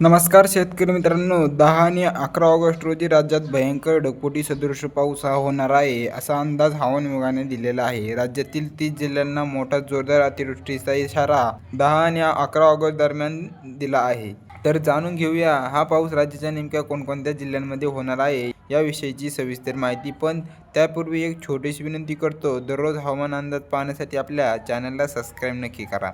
नमस्कार शेतकरी मित्रांनो दहा आणि अकरा ऑगस्ट रोजी राज्यात भयंकर ढगफुटी सदृश पाऊस हा होणार आहे असा अंदाज हवामान विभागाने दिलेला आहे. राज्यातील तीस जिल्ह्यांना मोठा जोरदार अतिवृष्टीचा इशारा दहा आणि अकरा ऑगस्ट दरम्यान दिला आहे. तर जाणून घेऊया हा पाऊस राज्याच्या नेमक्या कोणकोणत्या जिल्ह्यांमध्ये होणार आहे याविषयीची सविस्तर माहिती. पण त्यापूर्वी एक छोटीशी विनंती करतो दररोज हवामान अंदाज पाहण्यासाठी आपल्या चॅनलला सबस्क्राईब नक्की करा.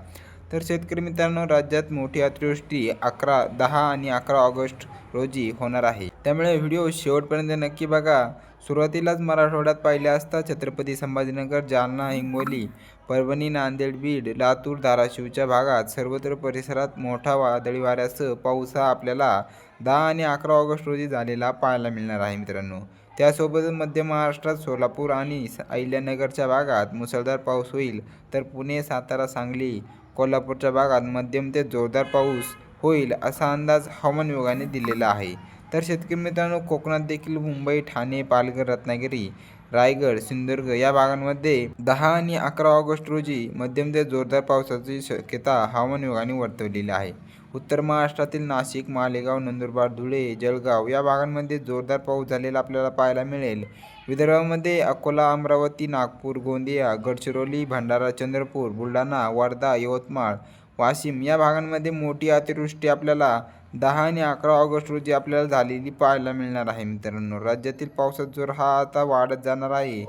तर शेतकरी मित्रांनो राज्यात मोठी अतिवृष्टी अकरा दहा आणि अकरा ऑगस्ट रोजी होणार आहे. त्यामुळे व्हिडिओ शेवटपर्यंत नक्की बघा. सुरुवातीलाच मराठवाड्यात पाहिले असता छत्रपती संभाजीनगर जालना हिंगोली परभणी नांदेड बीड लातूर धाराशिवच्या भागात सर्वत्र परिसरात मोठा वादळी वाऱ्यासह पाऊस हा आपल्याला दहा आणि अकरा ऑगस्ट रोजी झालेला पाहायला मिळणार आहे मित्रांनो. त्यासोबतच मध्य महाराष्ट्रात सोलापूर आणि अहिल्यानगरच्या भागात मुसळधार पाऊस होईल तर पुणे सातारा सांगली कोल्हापूरच्या भागात मध्यम ते जोरदार पाऊस होईल असा अंदाज हवामान विभागाने दिलेला आहे. तर शेतकरी मित्रांनो कोकणात देखील मुंबई ठाणे पालघर रत्नागिरी रायगड सिंधुदुर्ग या भागांमध्ये दहा आणि अकरा ऑगस्ट रोजी मध्यम ते जोरदार पावसाची शक्यता हवामान विभागाने वर्तवलेली आहे. उत्तर महाराष्ट्रातील नाशिक मालेगाव नंदुरबार धुळे जळगाव या भागांमध्ये जोरदार पाऊस झालेला आपल्याला पाहायला मिळेल. विदर्भामध्ये अकोला अमरावती नागपूर गोंदिया गडचिरोली भंडारा चंद्रपूर बुलढाणा वर्धा यवतमाळ वाशिम या भागांमध्ये मोठी अतिवृष्टी आपल्याला दहा आणि अकरा ऑगस्ट रोजी आपल्याला झालेली पाहायला मिळणार आहे मित्रांनो. राज्यातील पावसाचा जोर हा आता वाढत जाणार आहे.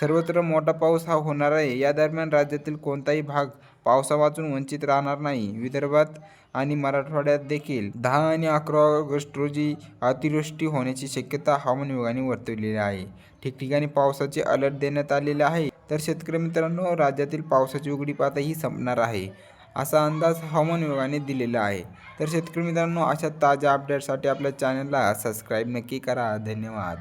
सर्वत्र मोठा पाऊस हा होणार आहे. या दरम्यान राज्यातील कोणताही भाग पावसावाचून वंचित राहणार नाही. विदर्भात आणि मराठवाड्यात देखील दहा आणि अकरा ऑगस्ट रोजी अतिवृष्टी होण्याची शक्यता हवामान विभागाने वर्तवलेली आहे. ठिकठिकाणी पावसाचे अलर्ट देण्यात आलेले आहे. तर शेतकरी मित्रांनो राज्यातील पावसाची उघडी पाता ही संपणार आहे. असा अंदाज हवामान विभागाने दिलेला आहे. तर शेतकरी मित्रांनो अशा ताज्या अपडेटसाठी आपल्या चॅनलला सबस्क्राईब नक्की करा. धन्यवाद.